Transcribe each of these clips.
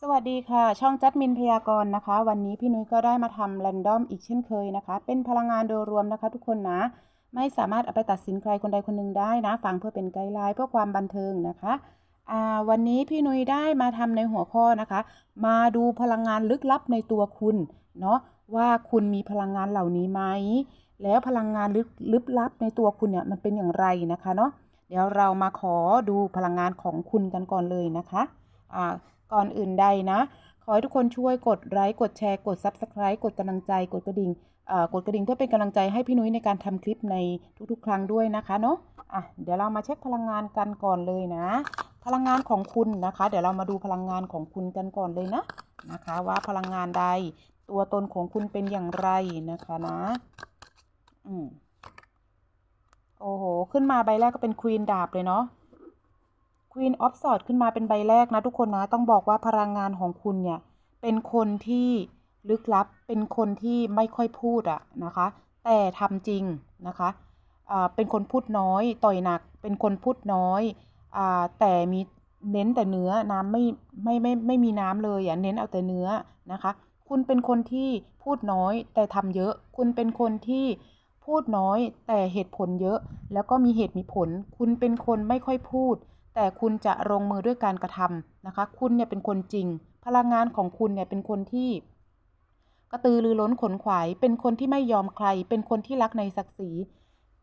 สวัสดีค่ะ ช่องจัดมินพยากรณ์นะคะ วันนี้พี่นุ้ยก็ได้มาทำแรนดอมอีกเช่นเคยนะคะ เป็นพลังงานโดยรวมนะคะ ทุกคนนะ ไม่สามารถเอาไปตัดสินใครคนใดคนหนึ่งได้นะ ฟังเพื่อเป็นไกด์ไลน์เพื่อความบันเทิงนะคะวันนี้พี่นุ้ยได้มาทำในหัวข้อนะคะ มาดูพลังงานลึกลับในตัวคุณเนาะว่าคุณมีพลังงานเหล่านี้ไหมแล้วพลังงานลึกลึกลับในตัวคุณเนี่ยมันเป็นอย่างไรนะคะเนาะเดี๋ยวเรามาขอดูพลังงานของคุณกันก่อนเลยนะคะอ่า ก่อนอื่นใดนะ ขอให้ทุกคนช่วยกดไลค์กดแชร์กด Subscribe กดกำลังใจ กดกระดิ่งกดกระดิ่งเพื่อเป็นกำลังใจให้พี่นุ้ยในการทำคลิปในทุกๆ ครั้งด้วยนะคะเนาะอะเดี๋ยวเรามาเช็คพลังงานกันก่อนเลยนะ พลังงานของคุณนะคะ เดี๋ยวเรามาดูพลังงานของคุณกันก่อนเลยนะนะคะ ว่าพลังงานใดตัวตนของคุณเป็นอย่างไรนะคะนะอืมโอ้โห ขึ้นมาใบแรกก็เป็นควีนดาบเลยเนาะ Queen of Swords ขึ้นมาเป็นใบแรกนะทุกคนนะ ต้องบอกว่าพลังงานของคุณเนี่ย เป็นคนที่ลึกลับ เป็นคนที่ไม่ค่อยพูดอะนะคะ แต่ทำจริงนะคะเป็นคนพูดน้อย ต่อยหนัก เป็นคนพูดน้อยอแต่มีเน้นแต่เนื้อน้ำไม่ไม่ไม่ไม่มีน้ำเลยอะเน้นเอาแต่เนื้อนะคะ คุณเป็นคนที่พูดน้อยแต่ทำเยอะ คุณเป็นคนที่พูดน้อยแต่เหตุผลเยอะ แล้วก็มีเหตุมีผล คุณเป็นคนไม่ค่อยพูด แต่คุณจะลงมือด้วยการกระทำนะคะ คุณเนี่ยเป็นคนจริง พลังงานของคุณเนี่ยเป็นคนที่ กระตือรือร้นขนขวาย เป็นคนที่ไม่ยอมใคร เป็นคนที่รักในศักดิ์ศรี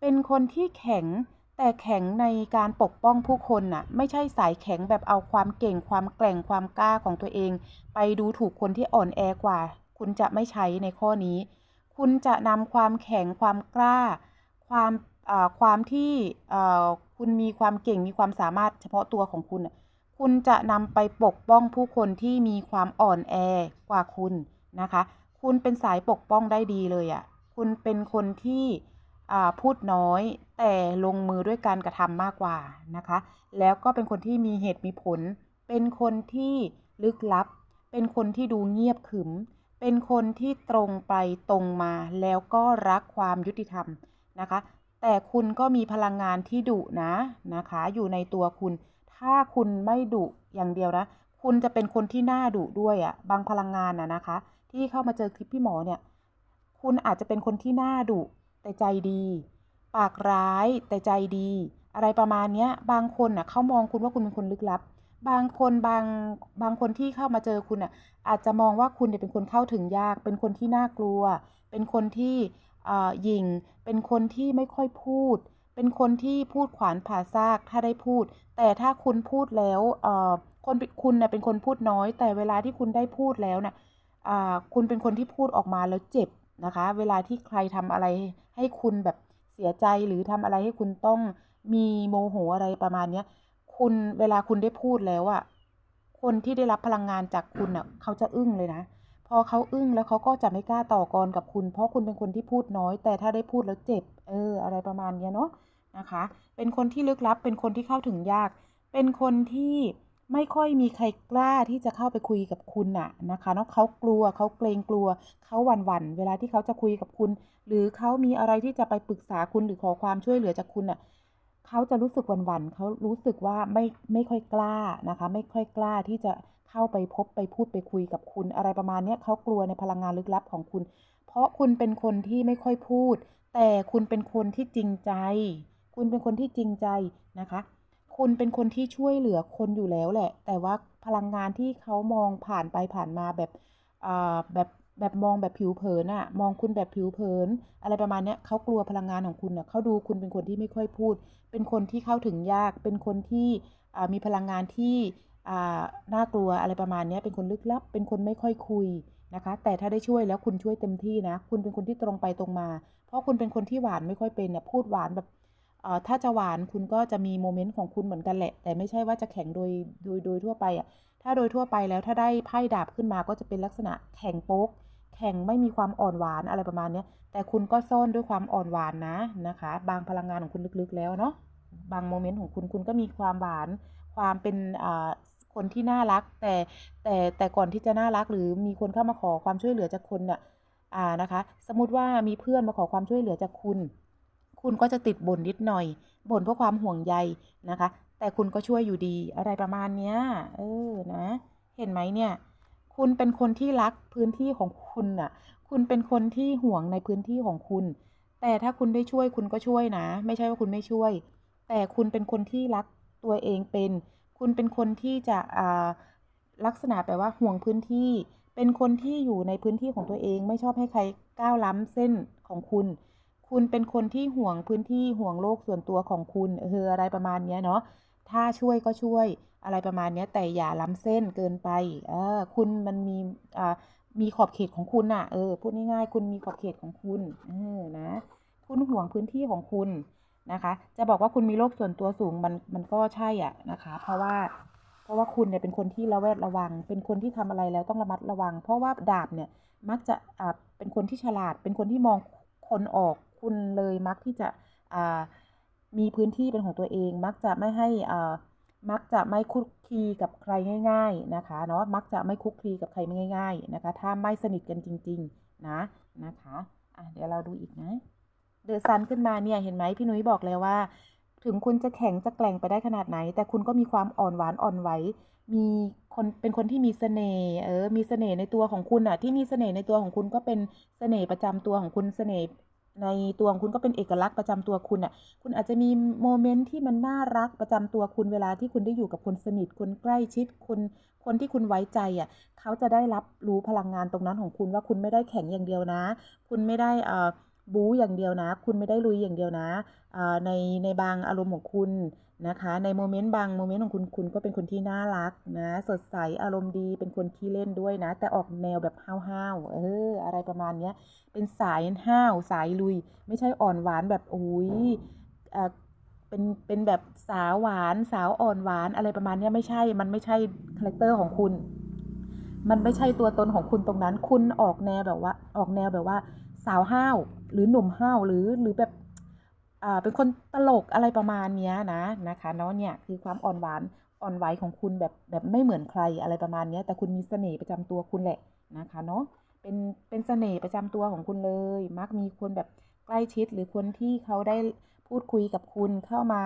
เป็นคนที่แข็งแต่แข็งในการปกป้องผู้คนน่ะ ไม่ใช่สายแข็งแบบเอาความเก่งความแกร่งความกล้าของตัวเอง ไปดูถูกคนที่อ่อนแอกว่า คุณจะไม่ใช้ในข้อนี้ คุณจะนำความแข็งความกล้า ความความที่ คุณมีความเก่งมีความสามารถเฉพาะตัวของคุณ คุณจะนำไปปกป้องผู้คนที่มีความอ่อนแอกว่าคุณนะคะ คุณเป็นสายปกป้องได้ดีเลยอะ่ะ คุณเป็นคนที่พูดน้อยแต่ลงมือด้วยการกระทำมากกว่านะคะ แล้วก็เป็นคนที่มีเหตุมีผล เป็นคนที่ลึกลับ เป็นคนที่ดูเงียบขึม เป็นคนที่ตรงไปตรงมาแล้วก็รักความยุติธรรมนะคะ แต่คุณก็มีพลังงานที่ดุนะนะคะ อยู่ในตัวคุณ ถ้าคุณไม่ดุอย่างเดียวนะ คุณจะเป็นคนที่น่าดุด้วยอะ่ะ บางพลังงานน่ะนะคะ ที่เข้ามาเจอคลิปพี่หมอเนี่ย คุณอาจจะเป็นคนที่น่าดุแต่ใจดี ปากร้ายแต่ใจดี อะไรประมาณเนี้ย บางคนอะเขามองคุณว่าคุณเป็นคนลึกลับ บางคนบางบางคนที่เข้ามาเจอคุณอะ อาจจะมองว่าคุณเนี่ยเป็นคนเข้าถึงยาก เป็นคนที่น่ากลัว เป็นคนที่ หญิงเป็นคนที่ไม่ค่อยพูด เป็นคนที่พูดขวานผ่าซากถ้าได้พูด แต่ถ้าคุณพูดแล้วคนคุณเนี่ยเป็นคนพูดน้อย แต่เวลาที่คุณได้พูดแล้วเนะ่ยคุณเป็นคนที่พูดออกมาแล้วเจ็บนะคะ เวลาที่ใครทำอะไรให้คุณแบบเสียใจหรือทำอะไรให้คุณต้องมีโมโหอะไรประมาณเนี้ยคุณเวลาคุณได้พูดแล้วอะคนที่ได้รับพลังงานจากคุณอะ่ะเขาจะอึ้งเลยนะ อเขาอึ้งแล้วเขาก็จะไม่กล้าต่อกรกับคุณ เพราะคุณเป็นคนที่พูดน้อย แต่ถ้าได้พูดแล้วเจ็บ เออ อะไรประมาณนี้เนาะนะคะ เป็นคนที่ลึกลับ เป็นคนที่เข้าถึงยาก เป็นคนที่ไม่ค่อยมีใครกล้าที่จะเข้าไปคุยกับคุณน่ะนะคะเนาะเขากลัวเขาเกรงกลัวเขาหวั่นหวั่นเวลาที่เขาจะคุยกับคุณ หรือเขามีอะไรที่จะไปปรึกษาคุณหรือขอความช่วยเหลือจากคุณน่ะเขาจะรู้สึกหวั่นหวั่นเขารู้สึกว่าไม่ไม่ค่อยกล้านะคะ ไม่ค่อยกล้าที่จะ เข้าไปพบไปพูดไปคุยกับคุณ อะไรประมาณนี้เขากลัวในพลังงานลึกลับของคุณ เพราะคุณเป็นคนที่ไม่ค่อยพูด แต่คุณเป็นคนที่จริงใจ คุณเป็นคนที่จริงใจนะคะ คุณเป็นคนที่ช่วยเหลือคนอยู่แล้วแหละ แต่ว่าพลังงานที่เขามองผ่านไปผ่านมาแบบแบบแบบมองแบบผิวเผินอะมองคุณแบบผิวเผิน อะไรประมาณนี้เขากลัวพลังงานของคุณอะเขาดูคุณเป็นคนที่ไม่ค่อยพูด เป็นคนที่เข้าถึงยาก เป็นคนที่มีพลังงานที่ น่ากลัวอะไรประมาณนี้เป็นคนลึกลับ เป็นคนไม่ค่อยคุยนะคะ แต่ถ้าได้ช่วยแล้วคุณช่วยเต็มที่นะ คุณเป็นคนที่ตรงไปตรงมา เพราะคุณเป็นคนที่หวานไม่ค่อยเป็นเนี่ยพูดหวานแบบถ้าจะหวานคุณก็จะมีโมเมนต์ของคุณเหมือนกันแหละ แต่ไม่ใช่ว่าจะแข็งโดยโดยโดยทั่วไปอะถ้าโดยทั่วไปแล้วถ้าได้ไพ่ดาบขึ้นมาก็จะเป็นลักษณะแข็งโป๊ก แข็งไม่มีความอ่อนหวานอะไรประมาณนี้แต่คุณก็ซ่อนด้วยความอ่อนหวานนะนะคะ บางพลังงานของคุณลึกๆแล้วเนาะบางโมเมนต์ของคุณคุณก็มีความหวาน ความเป็น คนที่น่ารัก แต่แต่แต่ก่อนที่จะน่ารักหรือมีคนเข้ามาขอความช่วยเหลือจากคนเนี่ยอ่านะคะ สมมติว่ามีเพื่อนมาขอความช่วยเหลือจากคุณ คุณก็จะติดบ่นนิดหน่อยบ่นเพราะความห่วงใยนะคะ แต่คุณก็ช่วยอยู่ดีอะไรประมาณเนี้ยเออนะ เห็นไหมเนี่ย คุณเป็นคนที่รักพื้นที่ของคุณน่ะ คุณเป็นคนที่ห่วงในพื้นที่ของคุณ แต่ถ้าคุณได้ช่วยคุณก็ช่วยนะ ไม่ใช่ว่าคุณไม่ช่วย แต่คุณเป็นคนที่รักตัวเองเป็น คุณเป็นคนที่จะอ่าลักษณะแปลว่าห่วงพื้นที่ เป็นคนที่อยู่ในพื้นที่ของตัวเอง ไม่ชอบให้ใครก้าวล้ำเส้นของคุณ คุณเป็นคนที่ห่วงพื้นที่ห่วงโลกส่วนตัวของคุณเอออะไรประมาณนี้เนาะถ้าช่วยก็ช่วยอะไรประมาณนี้แต่อย่าล้ำเส้นเกินไปเออคุณมันมีอ่ามีขอบเขตของคุณน่ะเออพูดง่ายๆคุณมีขอบเขตของคุณเออนะ คุณห่วงพื้นที่ของคุณ นะคะ จะบอกว่าคุณมีโลกส่วนตัวสูงมันมันก็ใช่อะนะคะ เพราะว่าเพราะว่าคุณเนี่ยเป็นคนที่ระแวดระวัง เป็นคนที่ทำอะไรแล้วต้องระมัดระวัง เพราะว่าดาบเนี่ยมักจะอ่าเป็นคนที่ฉลาด เป็นคนที่มองคนออก คุณเลยมักที่จะอ่ามีพื้นที่เป็นของตัวเอง มักจะไม่ให้อ่ามักจะไม่คุกคีกับใครง่าย ๆนะคะเนาะมักจะไม่คุกคีกับใครไม่ง่าย ๆ นะคะ ถ้าไม่สนิทกันจริง ๆ นะนะคะอะเดี๋ยวเราดูอีกนะ เดอะซันขึ้นมาเนี่ยเห็นไหมพี่นุ้ยบอกแล้วว่า ถึงคุณจะแข็งจะแกร่งไปได้ขนาดไหน แต่คุณก็มีความอ่อนหวานอ่อนไหวมีคนเป็นคนที่มีเสน่ห์เออมีเสน่ห์ในตัวของคุณอะ ที่มีเสน่ห์ในตัวของคุณก็เป็นเสน่ห์ประจำตัวของคุณเสน่ห์ในตัวของคุณก็เป็นเอกลักษณ์ประจำตัวคุณอะ คุณอาจจะมีโมเมนต์ที่มันน่ารักประจำตัวคุณเวลาที่คุณได้อยู่กับคนสนิทคนใกล้ชิดคนคนที่คุณไว้ใจอะ เขาจะได้รับรู้พลังงานตรงนั้นของคุณว่าคุณไม่ได้แข็งอย่างเดียวนะ คุณไม่ได้เอ่อ บู๊อย่างเดียวนะ คุณไม่ได้ลุยอย่างเดียวนะในในบางอารมณ์ของคุณนะคะ ในโมเมนต์บางโมเมนต์ของคุณคุณก็เป็นคนที่น่ารักนะ สดใสอารมณ์ดีเป็นคนขี้เล่นด้วยนะ แต่ออกแนวแบบห้าวๆเอออะไรประมาณเนี้ยเป็นสายห้าวสายลุย ไม่ใช่อ่อนหวานแบบโอ้ยเอ่อเป็นเป็นแบบสาวหวานสาวอ่อนหวานอะไรประมาณเนี้ยไม่ใช่ มันไม่ใช่คาแรคเตอร์ของคุณ มันไม่ใช่ตัวตนของคุณตรงนั้น คุณออกแนวแบบว่า ออกแนวแบบว่า สาวห้าวหรือหนุ่มห้าวหรือหรือแบบอ่าเป็นคนตลกอะไรประมาณนี้นะนะคะเนาะเนี่ยคือความอ่อนหวานอ่อนไหวของคุณแบบแบบไม่เหมือนใครอะไรประมาณนี้แต่คุณมีเสน่ห์ประจำตัวคุณแหละนะคะเนาะเป็นเป็นเสน่ห์ประจำตัวของคุณเลย มักมีคนแบบใกล้ชิดหรือคนที่เขาได้พูดคุยกับคุณเข้ามา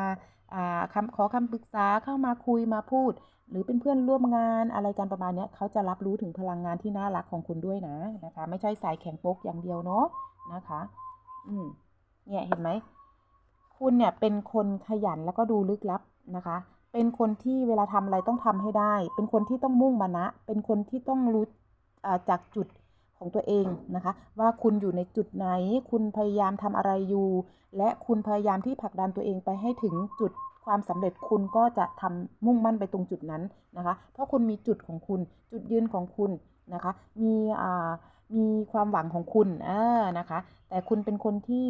อ่าคขอคำปรึกษาเข้ามาคุยมาพูด หรือเป็นเพื่อนร่วมงานอะไรกันประมาณนี้เขาจะรับรู้ถึงพลังงานที่น่ารักของคุณด้วยนะนะคะ ไม่ใช่สายแข็งโป๊กอย่างเดียวเนาะนะคะ อืมเนี่ยเห็นไหมคุณเนี่ยเป็นคนขยันแล้วก็ดูลึกลับนะคะ เป็นคนที่เวลาทำอะไรต้องทำให้ได้ เป็นคนที่ต้องมุ่งมานะ เป็นคนที่ต้องรู้จากจุดของตัวเองนะคะ ว่าคุณอยู่ในจุดไหน คุณพยายามทำอะไรอยู่ และคุณพยายามที่ผลักดันตัวเองไปให้ถึงจุด ความสำเร็จคุณก็จะทำมุ่งมั่นไปตรงจุดนั้นนะคะ เพราะคุณมีจุดของคุณ จุดยืนของคุณนะคะ มีอ่ามีความหวังของคุณอ่านะคะ แต่คุณเป็นคนที่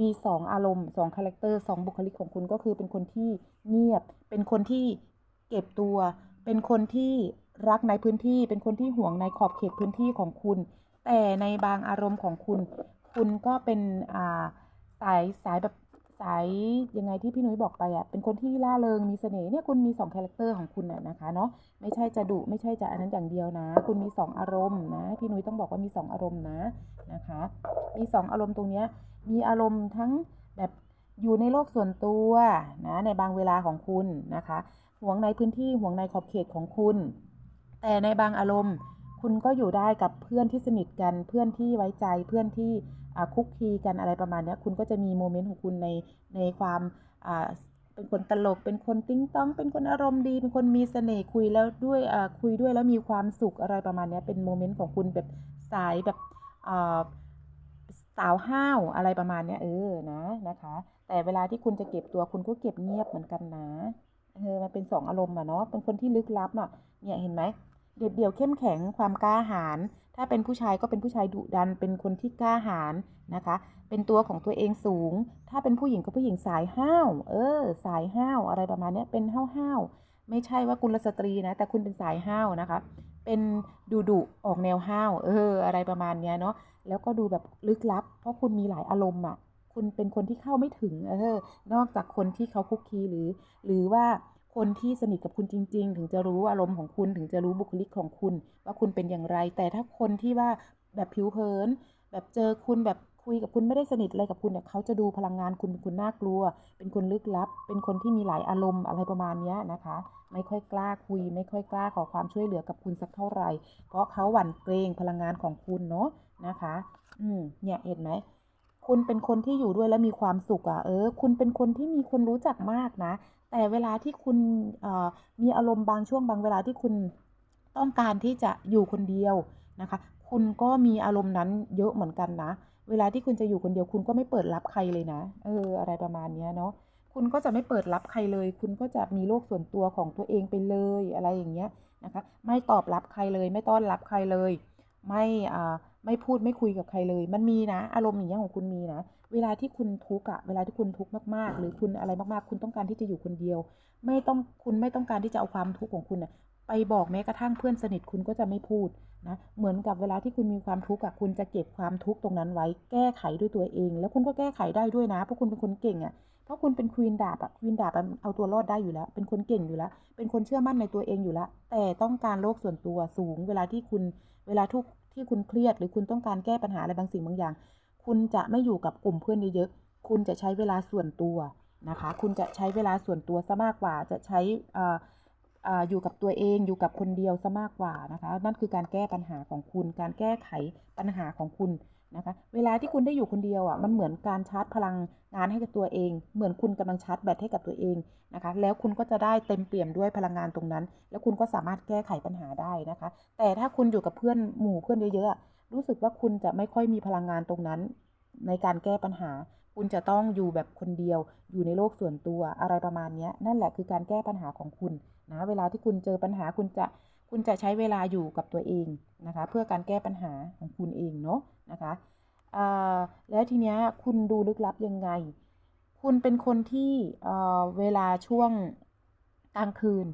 มีสองอารมณ์สองคาแรคเตอร์สองบุคลิกของคุณก็คือเป็นคนที่เงียบ เป็นคนที่เก็บตัว เป็นคนที่รักในพื้นที่ เป็นคนที่ห่วงในขอบเขตพื้นที่ของคุณ แต่ในบางอารมณ์ของคุณ คุณก็เป็นอ่าสายสายแบบ ใสยังไงที่พี่นุ้ยบอกไปอะเป็นคนที่ล่าเริงมีเสน่ห์เนี่ยคุณมีสองคาแรคเตอร์ของคุณน่ะนะคะเนาะไม่ใช่จะดุไม่ใช่จะอันนั้นอย่างเดียวนะ คุณมีสองอารมณ์นะพี่นุ้ยต้องบอกว่ามีสองอารมณ์นะนะคะมีสองอารมณ์ตรงเนี้ยมีอารมณ์ทั้งแบบอยู่ในโลกส่วนตัวนะในบางเวลาของคุณนะคะห่วงในพื้นที่ห่วงในขอบเขตของคุณ แต่ในบางอารมณ์คุณก็อยู่ได้กับเพื่อนที่สนิทกันเพื่อนที่ไว้ใจเพื่อนที่ คุกคีกันอะไรประมาณนี้คุณก็จะมีโมเมนต์ของคุณในในความเป็นคนตลก เป็นคนติ้งต้อง เป็นคนอารมณ์ดี เป็นคนมีเสน่ห์คุยแล้วด้วยคุยด้วยแล้วมีความสุขอะไรประมาณนี้เป็นโมเมนต์ของคุณแบบสายแบบสาวห้าวอะไรประมาณนี้เออนะนะคะ แต่เวลาที่คุณจะเก็บตัวคุณก็เก็บเงียบเหมือนกันนะเออมันเป็นสองอารมณ์อะเนาะเป็นคนที่ลึกลับเนาะเนี่ยเห็นไหมเด็ดเดี่ยวเข้มแข็งความกล้าหาญ ถ้าเป็นผู้ชายก็เป็นผู้ชายดุดัน เป็นคนที่กล้าหาญนะคะ เป็นตัวของตัวเองสูง ถ้าเป็นผู้หญิงก็ผู้หญิงสายห้าว เออ สายห้าวอะไรประมาณนี้เป็นห้าวห้าวไม่ใช่ว่ากุลสตรีนะ แต่คุณเป็นสายห้าวนะคะ เป็นดุดุออกแนวห้าว เออ อะไรประมาณเนี้ยเนาะ แล้วก็ดูแบบลึกลับ เพราะคุณมีหลายอารมณ์อะ คุณเป็นคนที่เข้าไม่ถึง เออ นอกจากคนที่เขาคุกคีหรือ หรือว่า คนที่สนิทกับคุณจริง ๆ ถึงจะรู้อารมณ์ของคุณถึงจะรู้บุคลิกของคุณ ว่าคุณเป็นอย่างไร แต่ถ้าคนที่ว่าแบบผิวเผิน แบบเจอคุณแบบคุยกับคุณไม่ได้สนิทอะไรกับคุณเนี่ยเขาจะดูพลังงานคุณเป็นคนน่ากลัว เป็นคนลึกลับ เป็นคนที่มีหลายอารมณ์อะไรประมาณนี้นะคะ ไม่ค่อยกล้าคุย ไม่ค่อยกล้าขอความช่วยเหลือกับคุณสักเท่าไหร่ เพราะเขาหวั่นเกรงพลังงานของคุณเนาะนะคะ อืมเนี่ยเห็นไหม คุณเป็นคนที่อยู่ด้วยแล้วมีความสุขอะ่ะ เออ คุณเป็นคนที่มีคนรู้จักมากนะ แต่เวลาที่คุณเอ่อมีอารมณ์บางช่วงบางเวลาที่คุณต้องการที่จะอยู่คนเดียวนะคะ คุณก็มีอารมณ์นั้นเยอะเหมือนกันนะ เวลาที่คุณจะอยู่คนเดียว คุณก็ไม่เปิดรับใครเลยนะ เออ อะไรประมาณนี้เนาะ คุณก็จะไม่เปิดรับใครเลย คุณก็จะมีโลกส่วนตัวของตัวเองไปเลยอะไรอย่างเงี้ยนะคะ ไม่ตอบรับใครเลย ไม่ต้อนรับใครเลย ไม่อ่า ไม่พูดไม่คุยกับใครเลย มันมีนะ อารมณ์อย่างเงี้ยของคุณมีนะ เวลาที่คุณทุกข์อะเวลาที่คุณทุกข์มากๆ หรือคุณอะไรมากๆ คุณต้องการที่จะอยู่คนเดียว ไม่ต้องคุณไม่ต้องการที่จะเอาความทุกข์ของคุณอะไปบอกแม้กระทั่งเพื่อนสนิทคุณก็จะไม่พูดนะ เหมือนกับเวลาที่คุณมีความทุกข์อะคุณจะเก็บความทุกข์ตรงนั้นไว้ แก้ไขด้วยตัวเอง แล้วคุณก็แก้ไขได้ด้วยนะ เพราะคุณเป็นคนเก่งอะเพราะคุณเป็นควีนดาบอะควีนดาบเอาตัวรอดได้อยู่แล้ว เป็นคนเก่งอยู่แล้ว เป็นคนเชื่อมั่นในตัวเองอยู่แล้ว แต่ต้องการโลกส่วนตัวสูง เวลาที่คุณ เวลาทุก ที่คุณเครียดหรือคุณต้องการแก้ปัญหาอะไรบางสิ่งบางอย่าง คุณจะไม่อยู่กับกลุ่มเพื่อนเยอะๆ คุณจะใช้เวลาส่วนตัวนะคะ คุณจะใช้เวลาส่วนตัวซะมากกว่า จะใช้อ่าอยู่กับตัวเองอยู่กับคนเดียวซะมากกว่านะคะ นั่นคือการแก้ปัญหาของคุณ การแก้ไขปัญหาของคุณ นะคะเวลาที่คุณได้อยู่คนเดียวอะมันเหมือนการชาร์จพลังงานให้กับตัวเอง เหมือนคุณกำลังชาร์จแบตให้กับตัวเองนะคะแล้วคุณก็จะได้เต็มเปี่ยมด้วยพลังงานตรงนั้น แล้วคุณก็สามารถแก้ไขปัญหาได้นะคะ แต่ถ้าคุณอยู่กับเพื่อนหมู่เพื่อนเยอะๆรู้สึกว่าคุณจะไม่ค่อยมีพลังงานตรงนั้น ในการแก้ปัญหา คุณจะต้องอยู่แบบคนเดียว อยู่ในโลกส่วนตัวอะไรประมาณนี้นั่นแหละคือการแก้ปัญหาของคุณนะเวลาที่คุณเจอปัญหาคุณจะคุณจะใช้เวลาอยู่กับตัวเองนะคะ เพื่อการแก้ปัญหาของคุณเองเนาะ นะคะแล้วทีเนี้ยคุณดูลึกลับยังไง คุณเป็นคนที่เวลาช่วงกลางคืน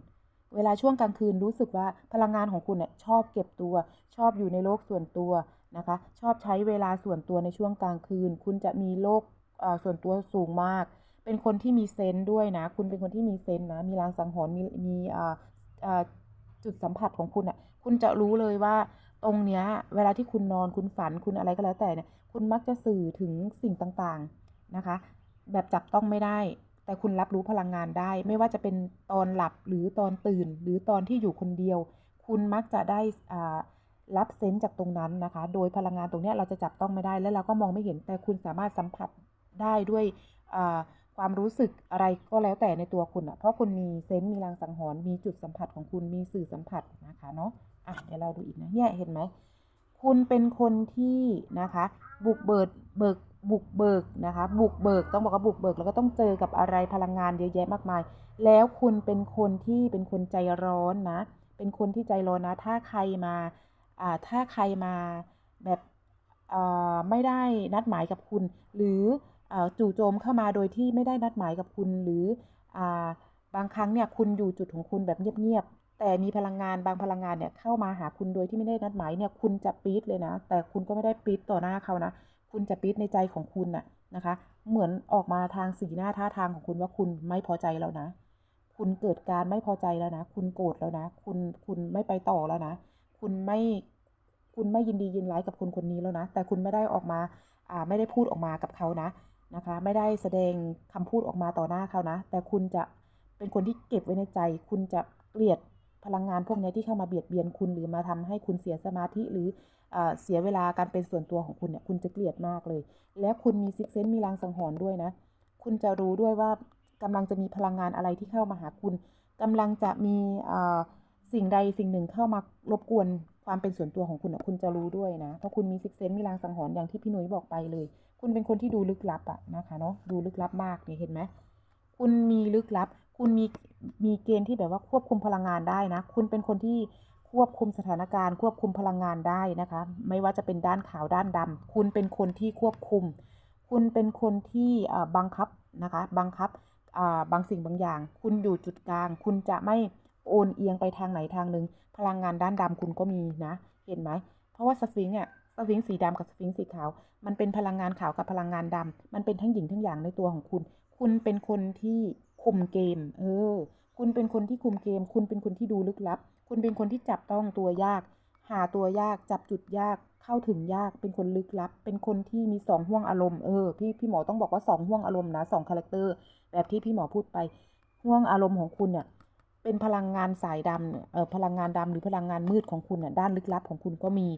เวลาช่วงกลางคืนรู้สึกว่าพลังงานของคุณเนี่ยชอบเก็บตัว ชอบอยู่ในโลกส่วนตัวนะคะ ชอบใช้เวลาส่วนตัวในช่วงกลางคืน คุณจะมีโลกส่วนตัวสูงมาก เป็นคนที่มีเซนต์ด้วยนะ คุณเป็นคนที่มีเซนต์นะ มีรางสังหรณ์มีมีจุดสัมผัสของคุณอะ คุณจะรู้เลยว่า ตรงเนี้ยเวลาที่คุณนอนคุณฝันคุณอะไรก็แล้วแต่เนี่ยคุณมักจะสื่อถึงสิ่งต่างๆนะคะ แบบจับต้องไม่ได้ แต่คุณรับรู้พลังงานได้ ไม่ว่าจะเป็นตอนหลับหรือตอนตื่น หรือตอนที่อยู่คนเดียว คุณมักจะได้รับเซนส์จากตรงนั้นนะคะ โดยพลังงานตรงนี้เราจะจับต้องไม่ได้ และเราก็มองไม่เห็น แต่คุณสามารถสัมผัสได้ด้วยความรู้สึกอะไรก็แล้วแต่ในตัวคุณอะเพราะคุณมีเซนส์มีรางสังหรณ์มีจุดสัมผัสของคุณ มีสื่อสัมผัสนะคะเนาะ อะเดี๋ยวเราดูอีกนะเนี่ยเห็นไหมคุณเป็นคนที่นะคะ บุกเบิกเบิกบุกเบิกนะคะ บุกเบิกต้องบอกว่าบุกเบิกแล้วก็ต้องเจอกับอะไรพลังงานเยอะแยะมากมาย แล้วคุณเป็นคนที่เป็นคนใจร้อนนะ เป็นคนที่ใจร้อนนะ ถ้าใครมาอ่าถ้าใครมาแบบอ่าไม่ได้นัดหมายกับคุณ หรือจู่โจมเข้ามาโดยที่ไม่ได้นัดหมายกับคุณหรืออ่าบางครั้งเนี่ยคุณอยู่จุดของคุณแบบเงียบ แต่มีพลังงานบางพลังงานเนี่ยเข้ามาหาคุณโดยที่ไม่ได้นัดหมายเนี่ยคุณจะปี๊ดเลยนะ แต่คุณก็ไม่ได้ปี๊ดต่อหน้าเขานะ คุณจะปี๊ดในใจของคุณน่ะนะคะ เหมือนออกมาทางสีหน้าท่าทางของคุณว่าคุณไม่พอใจแล้วนะ คุณเกิดการไม่พอใจแล้วนะ คุณโกรธแล้วนะ คุณคุณไม่ไปต่อแล้วนะ คุณไม่คุณไม่ยินดียินร้ายกับคนคนนี้แล้วนะ แต่คุณไม่ได้ออกมาอ่าไม่ได้พูดออกมากับเขานะนะคะ ไม่ได้แสดงคำพูดออกมาต่อหน้าเขานะ แต่คุณจะเป็นคนที่เก็บไว้ในใจ คุณจะเกลียด พลังงานพวกนี้ที่เข้ามาเบียดเบียนคุณหรือมาทำให้คุณเสียสมาธิหรืออเสียเวลาการเป็นส่วนตัวของคุณเนี่ยคุณจะเกลียดมากเลย และคุณมีซิกเซนมีรางสังหรณ์ด้วยนะ คุณจะรู้ด้วยว่ากำลังจะมีพลังงานอะไรที่เข้ามาหาคุณกำลังจะมีสิ่งใดสิ่งหนึ่งเข้ามารบกวนความเป็นส่วนตัวของคุณคุณจะรู้ด้วยนะ เพราะคุณมีซิกเซนมีรางสังหรณ์อย่างที่พี่หนุ้ยบอกไปเลย คุณเป็นคนที่ดูลึกลับอะนะคะเนาะดูลึกลับมากเนี่ยเห็นไหมคุณมีลึกลับ คุณมีมีเกณฑ์ที่แบบว่าควบคุมพลังงานได้นะ คุณเป็นคนที่ควบคุมสถานการณ์ ควบคุมพลังงานได้นะคะ ไม่ว่าจะเป็นด้านขาวด้านดำคุณเป็นคนที่ควบคุม คุณเป็นคนที่บังคับนะคะ บังคับบางสิ่งบางอย่าง คุณอยู่จุดกลาง คุณจะไม่โอนเอียงไปทางไหนทางหนึ่งพลังงานด้านดำคุณก็มีนะ เห็นไหม เพราะว่าสฟิงค์อะสฟิงค์สีดำกับสฟิงค์สีขาว มันเป็นพลังงานขาวกับพลังงานดำมันเป็นทั้งหญิงทั้งอย่างในตัวของคุณ คุณเป็นคนที่ คุมเกม เออ คุณเป็นคนที่คุมเกม คุณเป็นคนที่ดูลึกลับ คุณเป็นคนที่จับต้องตัวยาก หาตัวยากจับจุดยากเข้าถึงยาก เป็นคนลึกลับ เป็นคนที่มีสองห่วงอารมณ์เออพี่พี่หมอต้องบอกว่าสองห่วงอารมณ์นะสองคาแรคเตอร์แบบที่พี่หมอพูดไปห่วงอารมณ์ของคุณเนี่ยเป็นพลังงานสายดำเออพลังงานดำหรือพลังงานมืดของคุณเนี่ยด้านลึกลับของคุณก็มี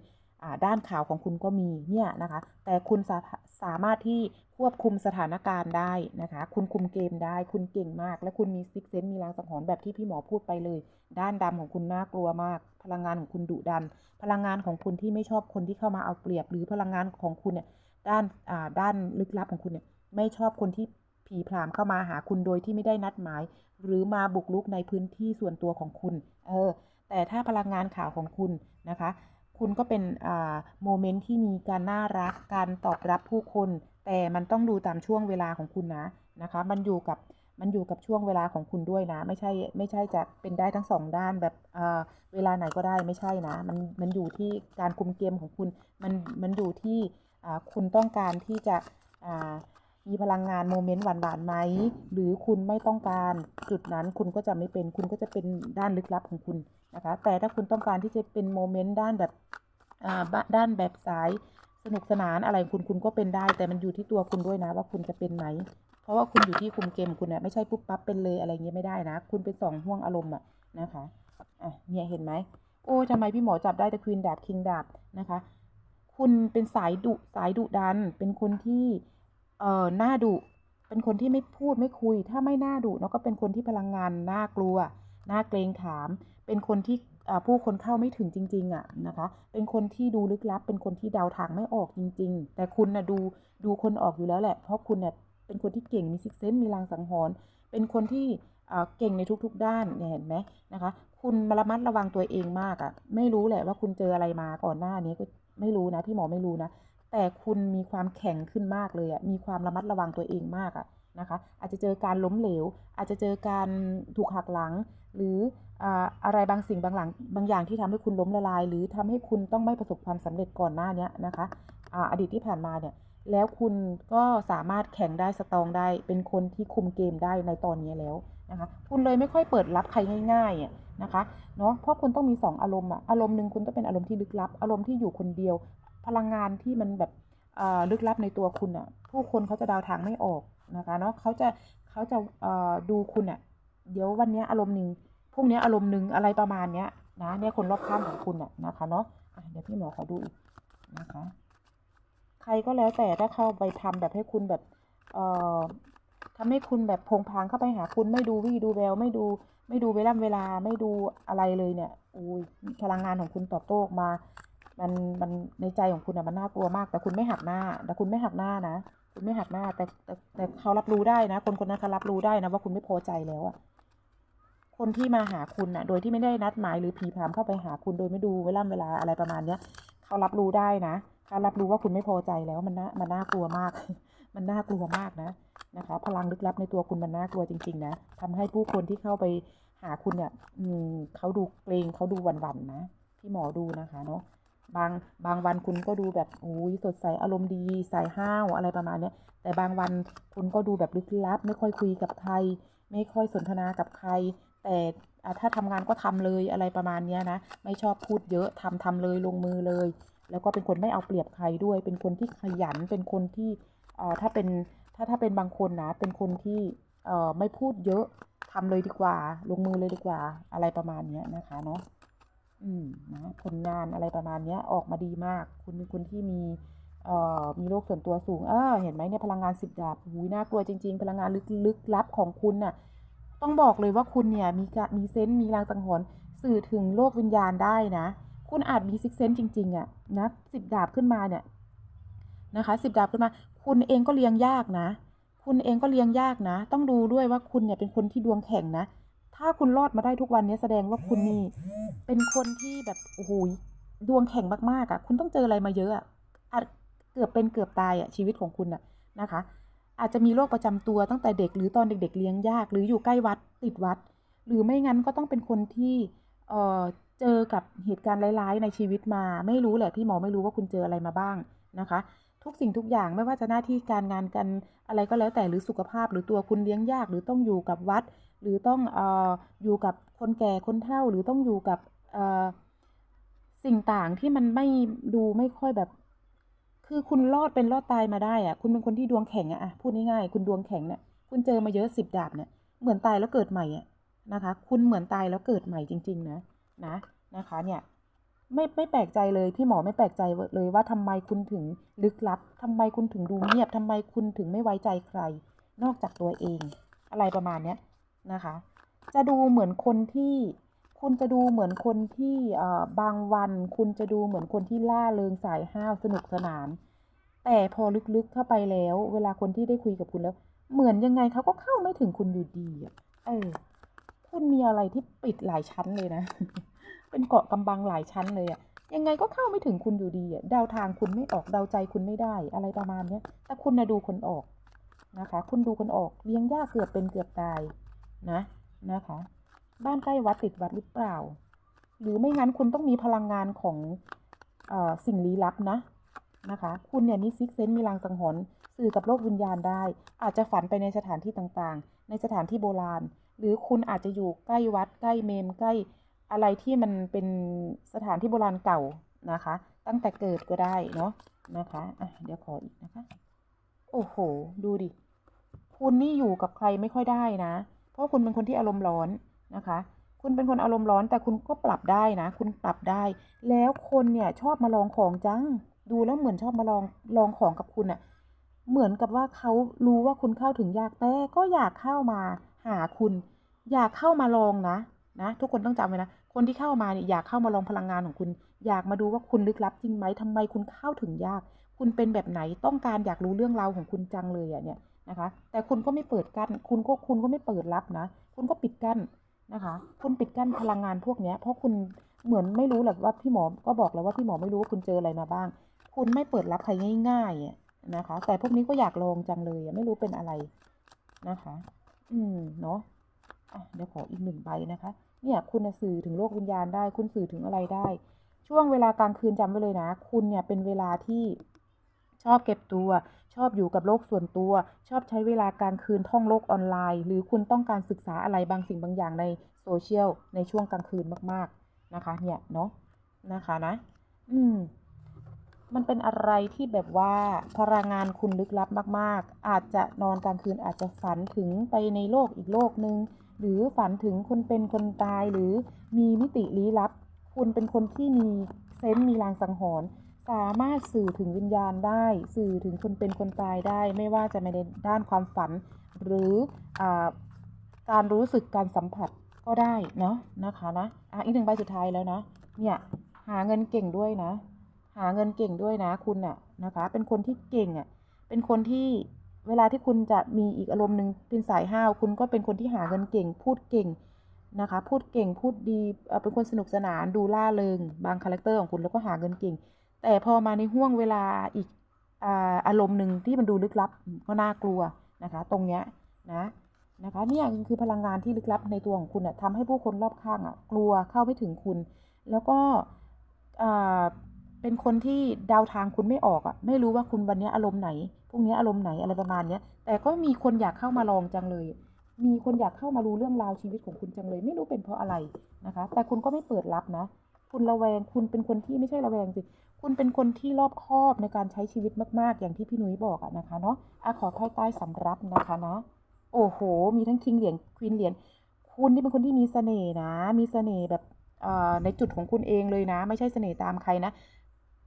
ด้านข่าวของคุณก็มีเนี่ยนะคะ แต่คุณสาสามารถที่ควบคุมสถานการณ์ได้นะคะ คุณคุมเกมได้ คุณเก่งมาก และคุณมีซิกเซนมีลางสังหรณ์แบบที่พี่หมอพูดไปเลย ด้านดำของคุณน่ากลัวมาก พลังงานของคุณดุดัน พลังงานของคุณที่ไม่ชอบคนที่เข้ามาเอาเปรียบ หรือพลังงานของคุณเนี่ยด้านอ่าด้านลึกลับของคุณเนี่ยไม่ชอบคนที่ผีพรามเข้ามาหาคุณโดยที่ไม่ได้นัดหมาย หรือมาบุกรุกในพื้นที่ส่วนตัวของคุณ เออ แต่ถ้าพลังงานข่าวของคุณนะคะ คุณก็เป็นโมเมนต์ที่มีการน่ารักการตอบรับผู้คน แต่มันต้องดูตามช่วงเวลาของคุณนะนะคะ มันอยู่กับมันอยู่กับช่วงเวลาของคุณด้วยนะ ไม่ใช่ไม่ใช่จะเป็นได้ทั้งสองด้านแบบเวลาไหนก็ได้ไม่ใช่นะ มันมันอยู่ที่การคุมเกมของคุณ มันมันอยู่ที่คุณต้องการที่จะมีพลังงานโมเมนต์หวานๆไหม หรือคุณไม่ต้องการจุดนั้นคุณก็จะไม่เป็นคุณก็จะเป็นด้านลึกลับของคุณ นะคะ แต่ถ้าคุณต้องการที่จะเป็นโมเมนต์ด้านแบบด้านแบบสายสนุกสนานอะไรของคุณคุณก็เป็นได้ แต่มันอยู่ที่ตัวคุณด้วยนะ ว่าคุณจะเป็นไหม เพราะว่าคุณอยู่ที่คุมเกมคุณเนี่ยไม่ใช่ปุ๊บปั๊บเป็นเลยอะไรเงี้ยไม่ได้นะ คุณเป็นสองห่วงอารมณ์อะนะคะอะเนี่ยเห็นไหมโอ้ทำไมพี่หมอจับได้แต่ควีนดาบคิงดาบนะคะ คุณเป็นสายดุสายดุดัน เป็นคนที่เอ่อหน้าดุเป็นคนที่ไม่พูดไม่คุย ถ้าไม่น่าดุเนาะก็เป็นคนที่พลังงานน่ากลัวน่าเกรงขาม เป็นคนที่ผู้คนเข้าไม่ถึงจริงๆอะนะคะ เป็นคนที่ดูลึกลับ เป็นคนที่เดาทางไม่ออกจริง ๆ แต่คุณนะดูดูคนออกอยู่แล้วแหละ เพราะคุณเนี่ยเป็นคนที่เก่ง มีซิกเซนมีลางสังหรณ์ เป็นคนที่เก่งในทุกๆด้านเนี่ยเห็นไหมนะคะ คุณระมัดระวังตัวเองมากอะไม่รู้แหละว่าคุณเจออะไรมาก่อนหน้านี้ก็ไม่รู้นะพี่หมอไม่รู้นะ แต่คุณมีความแข็งขึ้นมากเลยอะมีความระมัดระวังตัวเองมากอะ นะคะ อาจจะเจอการล้มเหลว อาจจะเจอการถูกหักหลัง หรืออะไรบางสิ่งบางหลังบางอย่างที่ทำให้คุณล้มละลาย หรือทำให้คุณต้องไม่ประสบความสำเร็จก่อนหน้านี้นะคะอดีตที่ผ่านมาเนี่ยแล้วคุณก็สามารถแข่งได้สตองได้ เป็นคนที่คุมเกมได้ในตอนนี้แล้วนะคะคุณเลยไม่ค่อยเปิดรับใครง่ายๆนะคะเนาะเพราะคุณต้องมีสองอารมณ์อะอารมณ์หนึ่งคุณต้องเป็นอารมณ์ที่ลึกลับ อารมณ์ที่อยู่คนเดียว พลังงานที่มันแบบลึกลับในตัวคุณอะผู้คนเขาจะเดาทางไม่ออก นะคะเนาะเขาจะเขาจะดูคุณอะเดี๋ยววันนี้อารมณ์หนึ่งพรุ่งนี้อารมณ์หนึ่งอะไรประมาณเนี้ยนะเนี่ยคนรอบข้างของคุณอะนะคะเนาะะเดี๋ยวพี่หมอขอดูอีกนะคะ ใครก็แล้วแต่ถ้าเข้าไปทำแบบให้คุณแบบเอ่อทำให้คุณแบบพงพางเข้าไปหาคุณไม่ดูวี่ดูแววไม่ดู ไม่ดูเวลาเวลาไม่ดูอะไรเลยเนี่ยอุ้ยพลังงานของคุณตอบโต้ออกมา มันมันในใจของคุณอะมันน่ากลัวมาก แต่คุณไม่หักหน้าแต่คุณไม่หักหน้านะ คุณไม่หักหน้าแต่แต่แต่เขารับรู้ได้นะ คนคนนั้นเขารับรู้ได้นะว่าคุณไม่พอใจแล้วอะคนที่มาหาคุณอะโดยที่ไม่ได้นัดหมายหรือผีพรามเข้าไปหาคุณโดยไม่ดูเวลาเวลาอะไรประมาณเนี้ยเขารับรู้ได้นะเขารับรู้ว่าคุณไม่พอใจแล้วมันน่ามันน่ากลัวมาก มันน่ากลัวมากนะนะคะ พลังลึกลับในตัวคุณมันน่ากลัวจริง ๆ นะทำให้ผู้คนที่เข้าไปหาคุณเนี่ย อืมเขาดูเกรงเขาดูหวั่นๆนะที่หมอดูนะคะเนาะ บางบางวันคุณก็ดูแบบอุ้ยสดใสอารมณ์ดีใส่ห้าวอะไรประมาณเนี้ยแต่บางวันคุณก็ดูแบบลึกลับ ไม่ค่อยคุยกับใคร ไม่ค่อยสนทนากับใคร แต่ถ้าทำงานก็ทำเลยอะไรประมาณเนี้ยนะ ไม่ชอบพูดเยอะทำทำเลยลงมือเลย แล้วก็เป็นคนไม่เอาเปรียบใครด้วย เป็นคนที่ขยันเป็นคนที่เอ่อถ้าเป็นถ้าถ้าเป็นบางคนนะเป็นคนที่เอ่อไม่พูดเยอะทำเลยดีกว่า ลงมือเลยดีกว่าอะไรประมาณเนี้ยนะคะเนาะ อืมนะผลงานอะไรประมาณเนี้ยออกมาดีมาก คุณเป็นคนที่มีเอ่อมีโลกส่วนตัวสูงเออเห็นไหมเนี่ยพลังงานสิบดาบหูยน่ากลัวจริง ๆ พลังงานลึกลึกลับของคุณน่ะต้องบอกเลยว่าคุณเนี่ยมีกะมีเซนต์มีรางสังหรณ์สื่อถึงโลกวิญญาณได้นะ คุณอาจมีซิกเซนต์จริง ๆอะนะสิบดาบขึ้นมาเนี่ยนะคะสิบดาบขึ้นมา คุณเองก็เลี้ยงยากนะ คุณเองก็เลี้ยงยากนะ ต้องดูด้วยว่าคุณเนี่ยเป็นคนที่ดวงแข็งนะ ถ้าคุณรอดมาได้ทุกวันนี้แสดงว่าคุณนี่เป็นคนที่แบบโอ้โหดวงแข็งมากๆอะ่ะ คุณต้องเจออะไรมาเยอะอะอาจเกือบเป็นเกือบตายอะ่ะชีวิตของคุณอะนะคะ อาจจะมีโรคประจำตัวตั้งแต่เด็กหรือตอนเด็ก ๆ เลี้ยงยาก หรืออยู่ใกล้วัดติดวัด หรือไม่งั้นก็ต้องเป็นคนที่เอ่อเจอกับเหตุการณ์ร้ายๆในชีวิตมา ไม่รู้แหละพี่หมอไม่รู้ว่าคุณเจออะไรมาบ้างนะคะ ทุกสิ่งทุกอย่างไม่ว่าจะหน้าที่การงานกันอะไรก็แล้วแต่หรือสุขภาพหรือตัวคุณเลี้ยงยาก หรือต้องอยู่กับวัด หรือต้องออยู่กับคนแก่คนเฒ่า หรือต้องอยู่กับสิ่งต่างที่มันไม่ดูไม่ค่อยแบบ คือคุณรอดเป็นรอดตายมาได้อะคุณเป็นคนที่ดวงแข็งอะพูดง่ายๆคุณดวงแข็งเนี่ยคุณเจอมาเยอะสิบดาบเนี่ยเหมือนตายแล้วเกิดใหม่อะนะคะ คุณเหมือนตายแล้วเกิดใหม่จริง ๆ นะนะนะคะ เนี่ยไม่ไม่แปลกใจเลยพี่หมอไม่แปลกใจเลยว่าทำไมคุณถึงลึกลับทำไมคุณถึงดูเงียบทำไมคุณถึงไม่ไว้ใจใคร นอกจากตัวเอง อะไรประมาณเนี้ย นะคะ จะดูเหมือนคนที่ คุณจะดูเหมือนคนที่บางวัน คุณจะดูเหมือนคนที่ล่าเริงสายห้าวสนุกสนาน แต่พอลึกๆเข้าไปแล้ว เวลาคนที่ได้คุยกับคุณแล้ว เหมือนยังไงเขาก็เข้าไม่ถึงคุณอยู่ดีเออคุณมีอะไรที่ปิดหลายชั้นเลยนะ เป็นเกาะกำบังหลายชั้นเลยอะยังไงก็เข้าไม่ถึงคุณอยู่ดีอะเดาทางคุณไม่ออกเดาใจคุณไม่ได้ อะไรประมาณเนี้ยแต่คุณนะดูคนออกนะคะ คุณดูคนออกเลี้ยงยากเกือบเป็นเกือบตาย นะนะคะ บ้านใกล้วัดติดวัดหรือเปล่า หรือไม่งั้นคุณต้องมีพลังงานของอสิ่งลี้ลับนะนะคะ คุณเนี่ยมีซิกเซนมีลางสังหรณ์สื่อกับโลกวิญญาณได้ อาจจะฝันไปในสถานที่ต่างๆ ในสถานที่โบราณ หรือคุณอาจจะอยู่ใกล้วัด ใกล้เมมใกล้อะไรที่มันเป็นสถานที่โบราณเก่านะคะ ตั้งแต่เกิดก็ได้เนาะนะคะอะเดี๋ยวขออีกนะคะ โอ้โห ดูดิ คุณนี่อยู่กับใครไม่ค่อยได้นะ ราะคุณเป็นคนที่อารมณ์ร้อนนะคะ คุณเป็นคนอารมณ์ร้อนแต่คุณก็ปรับได้นะ คุณปรับได้ แล้วคนเนี่ยชอบมาลองของจัง ดูแล้วเหมือนชอบมาลองลองของกับคุณอะเหมือนกับว่าเขารู้ว่าคุณเข้าถึงยากแต่ก็อยากเข้ามาหาคุณ อยากเข้ามาลองนะนะทุกคนต้องจำไว้นะ คนที่เข้ามาเนี่ยอยากเข้ามาลองพลังงานของคุณ อยากมาดูว่าคุณลึกลับจริงไหมทำไมคุณเข้าถึงยาก คุณเป็นแบบไหนต้องการอยากรู้เรื่องราวของคุณจังเลยอะเนี่ย นะคะ แต่คุณก็ไม่เปิดกั้น คุณก็คุณก็ไม่เปิดรับนะ คุณก็ปิดกั้นนะคะ คุณปิดกั้นพลังงานพวกเนี้ยเพราะคุณเหมือนไม่รู้แหละว่าพี่หมอ ก็บอกแล้วว่าพี่หมอไม่รู้ว่าคุณเจออะไรมาบ้าง คุณไม่เปิดรับใครง่ายๆอะนะคะ แต่พวกนี้ก็อยากลองจังเลยไม่รู้เป็นอะไรนะคะ อืมเนาะอะเดี๋ยวขออีกหนึ่งใบนะคะ เนี่ยคุณสื่อถึงโลกวิญญาณได้ คุณสื่อถึงอะไรได้ ช่วงเวลากลางคืนจำไว้เลยนะ คุณเนี่ยเป็นเวลาที่ชอบเก็บตัว อบอยู่กับโลกส่วนตัว ชอบใช้เวลากางคืนท่องโลกออนไลน์ หรือคุณต้องการศึกษาอะไรบางสิ่งบางอย่างในโซเชียลในช่วงกลางคืนมากๆนะคะ เนี่ยเนาะนะคะนะ อืมมันเป็นอะไรที่แบบว่าพลังงานคุณลึกลับมาก ๆ อาจจะนอนกลางคืนอาจจะฝันถึงไปในโลกอีกโลกหนึ่งหรือฝันถึงคนเป็นคนตายหรือมีมิติลี้ลับ คุณเป็นคนที่มีเซนส์มีลางสังหรณ์ สามารถสื่อถึงวิญญาณได้ สื่อถึงคนเป็นคนตายได้ ไม่ว่าจะในด้านความฝัน หรืออการรู้สึกการสัมผัสก็ได้เนาะนะคะนะอะอีกหนึ่งใบสุดท้ายแล้วนะเนี่ยหาเงินเก่งด้วยนะ หาเงินเก่งด้วยนะคุณน่ะนะคะ เป็นคนที่เก่งอะเป็นคนที่เวลาที่คุณจะมีอีกอารมณ์หนึ่งเป็นสายห้าวคุณก็เป็นคนที่หาเงินเก่ง พูดเก่งนะคะ พูดเก่งพูดดีเป็นคนสนุกสนานดูล่าเริง บางคาแรคเตอร์ของคุณแล้วก็หาเงินเก่ง แต่พอมาในห่วงเวลาอีกอารมณ์หนึ่งที่มันดูลึกลับก็น่ากลัวนะคะ ตรงเนี้ยนะนะคะเนี่ยคือพลังงานที่ลึกลับในตัวของคุณอะทำให้ผู้คนรอบข้างอะกลัวเข้าไม่ถึงคุณ แล้วก็เป็นคนที่เดาทางคุณไม่ออกอะ่ะไม่รู้ว่าคุณวันนี้อารมณ์ไหนพรุ่งนี้อารมณ์ไหนอะไรประมาณเนี้ยแต่ก็มีคนอยากเข้ามาลองจังเลย มีคนอยากเข้ามารู้เรื่องราวชีวิตของคุณจังเลย ไม่รู้เป็นเพราะอะไรนะคะ แต่คุณก็ไม่เปิดรับนะ คุณระแวงคุณเป็นคนที่ไม่ใช่ระแวงสิ คุณเป็นคนที่รอบคอบในการใช้ชีวิตมาก ๆ อย่างที่พี่นุ้ยบอกอะนะคะเนาะอะขอไพ่ใต้สำรับนะคะนะ โอ้โห มีทั้งคิงเหรียญควีนเหรียญ คุณนี่เป็นคนที่มีเสน่ห์นะ มีเสน่ห์แบบในจุดของคุณเองเลยนะ ไม่ใช่เสน่ห์ตามใครนะ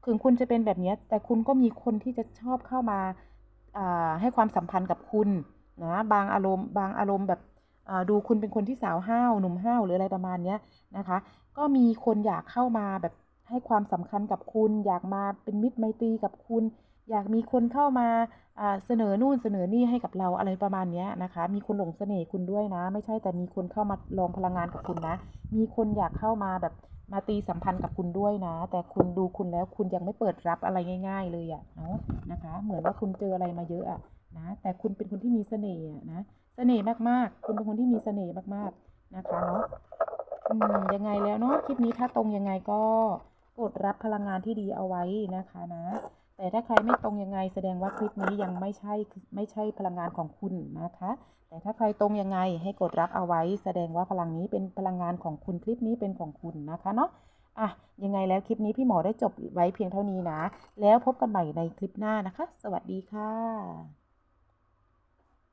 ถึงคุณจะเป็นแบบนี้ แต่คุณก็มีคนที่จะชอบเข้ามาให้ความสัมพันธ์กับคุณนะ บางอารมณ์ บางอารมณ์แบบดูคุณเป็นคนที่สาวห้าว หนุ่มห้าวหรืออะไรประมาณนี้นะคะ ก็มีคนอยากเข้ามาแบบ ให้ความสำคัญกับคุณ อยากมาเป็นมิตรไมตรีกับคุณ อยากมีคนเข้ามาเสนอนู่นเสนอนี่ให้กับเราอะไรประมาณนี้นะคะ มีคนหลงเสน่ห์คุณด้วยนะ ไม่ใช่แต่มีคนเข้ามาลองพลังงานกับคุณนะ มีคนอยากเข้ามาแบบมาตีสัมพันธ์กับคุณด้วยนะ แต่คุณดูคุณแล้วคุณยังไม่เปิดรับอะไรง่าย ๆ เลยอะเนาะนะคะ เหมือนว่าคุณเจออะไรมาเยอะอะนะ แต่คุณเป็นคนที่มีเสน่ห์อะนะ เสน่ห์มากๆ คุณเป็นคนที่มีเสน่ห์มากๆนะคะเนาะอืมยังไงแล้วเนาะคลิปนี้ถ้าตรงยังไงก็ กดรับพลังงานที่ดีเอาไว้นะคะนะ แต่ถ้าใครไม่ตรงยังไงแสดงว่าคลิปนี้ยังไม่ใช่ไม่ใช่พลังงานของคุณนะคะ แต่ถ้าใครตรงยังไงให้กดรับเอาไว้ แสดงว่าพลังนี้เป็นพลังงานของคุณคลิปนี้เป็นของคุณนะคะเนาะอะยังไงแล้วคลิปนี้พี่หมอได้จบไว้เพียงเท่านี้นะ แล้วพบกันใหม่ในคลิปหน้านะคะ สวัสดีค่ะ